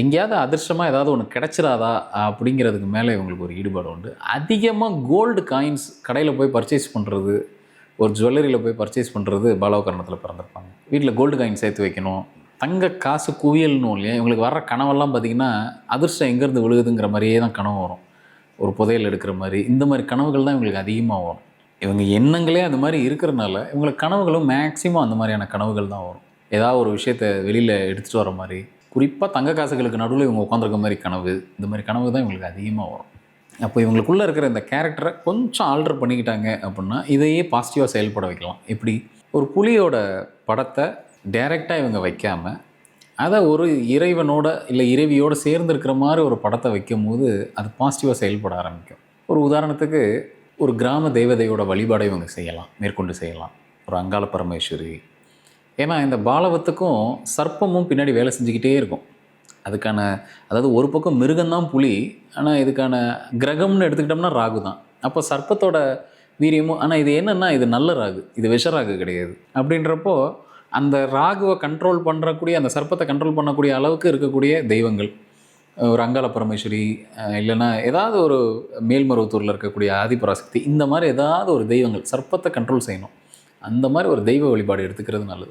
எங்கேயாவது அதிர்ஷ்டமாக ஏதாவது ஒன்று கிடச்சிடாதா அப்படிங்கிறதுக்கு மேலே இவங்களுக்கு ஒரு ஈடுபாடு உண்டு. அதிகமாக கோல்டு காயின்ஸ் கடையில் போய் பர்ச்சேஸ் பண்ணுறது ஒரு ஜுவல்லரியில் போய் பர்ச்சேஸ் பண்ணுறது பாலோகரணத்தில் பிறந்திருப்பாங்க. வீட்டில் கோல்டு காயின் சேர்த்து வைக்கணும். தங்க காசு குவியல்னு இல்லையா? இவங்களுக்கு வர்ற கனவெல்லாம் பார்த்திங்கன்னா அதிர்ஷ்டம் எங்கேருந்து விழுகுதுங்கிற மாதிரியே தான் கனவு வரும். ஒரு புதையல் எடுக்கிற மாதிரி. இந்த மாதிரி கனவுகள் தான் இவங்களுக்கு அதிகமாக வரும். இவங்க எண்ணங்களே அந்த மாதிரி இருக்கிறனால இவங்களுக்கு கனவுகளும் மேக்ஸிமம் அந்த மாதிரியான கனவுகள் தான் வரும். ஏதாவது ஒரு விஷயத்த வெளியில் எடுத்துகிட்டு வர மாதிரி குறிப்பாக தங்க காசுகளுக்கு நடுவில் இவங்க உட்காந்துருக்க மாதிரி கனவு இந்த மாதிரி கனவு தான் இவங்களுக்கு அதிகமாக வரும். அப்போ இவங்களுக்குள்ளே இருக்கிற இந்த கேரக்டரை கொஞ்சம் ஆல்டர் பண்ணிக்கிட்டாங்க அப்படின்னா இதையே பாசிட்டிவாக செயல்பட வைக்கலாம். எப்படி ஒரு புலியோட படத்தை டைரெக்டாக இவங்க வைக்காமல் அதை ஒரு இறைவனோட இல்லை இறைவியோடு சேர்ந்துருக்கிற மாதிரி ஒரு படத்தை வைக்கும் போது அது பாசிட்டிவாக செயல்பட ஆரம்பிக்கும். ஒரு உதாரணத்துக்கு ஒரு கிராம தேவதையோட வழிபாடை இவங்க செய்யலாம் மேற்கொண்டு செய்யலாம். ஒரு அங்காள பரமேஸ்வரி ஏன்னா இந்த பாலவத்துக்கும் சர்ப்பமும் பின்னாடி வேலை செஞ்சுக்கிட்டே இருக்கும். அதுக்கான அதாவது ஒரு பக்கம் மிருகம்தான் புலி ஆனால் இதுக்கான கிரகம்னு எடுத்துக்கிட்டோம்னா ராகு தான். அப்போ சர்ப்பத்தோட வீரியமும் ஆனால் இது என்னென்னா இது நல்ல ராகு இது விஷ ராகு கிடையாது. அப்படின்றப்போ அந்த ராகுவை கண்ட்ரோல் பண்ணுறக்கூடிய அந்த சர்ப்பத்தை கண்ட்ரோல் பண்ணக்கூடிய அளவுக்கு இருக்கக்கூடிய தெய்வங்கள் ஒரு அங்கால பரமேஸ்வரி இல்லைன்னா ஏதாவது ஒரு மேல்மருவத்தூரில் இருக்கக்கூடிய ஆதிபராசக்தி இந்த மாதிரி ஏதாவது ஒரு தெய்வங்கள் சர்ப்பத்தை கண்ட்ரோல் செய்யணும். அந்த மாதிரி ஒரு தெய்வ வழிபாடு எடுத்துக்கிறது நல்லது.